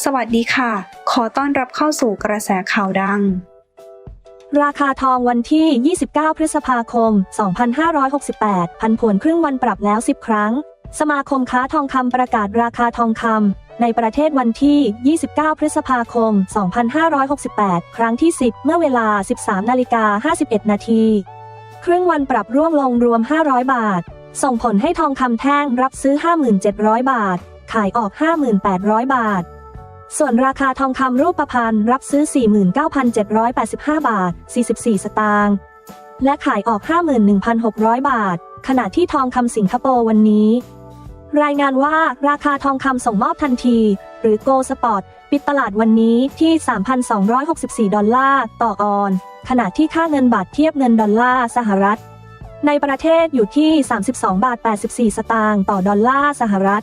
สวัสดีค่ะ ขอต้อนรับเข้าสู่กระแสข่าวดัง ราคาทองวันที่ 29 พฤษภาคม 2568 พันผวนครึ่งวันปรับแล้ว 10 ครั้ง สมาคมค้าทองคำประกาศราคาทองคำในประเทศวันที่ 29 พฤษภาคม 2568 ครั้งที่ 10 เมื่อเวลา 13นาฬิกา51 นาทีครึ่งวันปรับร่วงลงรวม 500 บาท ส่งผลให้ทองคำแท่งรับซื้อ 5,700 บาท ขายออก 5,800 บาท ส่วนราคาทองคำรูปพรรณรับซื้อ 49,785 บาท 44 สตางค์และขายออก 51,600 บาท ขณะที่ทองคำสิงคโปร์วันนี้ รายงานว่าราคาทองคำส่งมอบทันที หรือ Go Spot ปิดตลาดวันนี้ที่ 3,264 ดอลลาร์ต่อออน ขณะที่ค่าเงินบาทเทียบเงินดอลลาร์สหรัฐ ในประเทศอยู่ที่ 32 บาท 84 สตางค์ต่อดอลลาร์สหรัฐ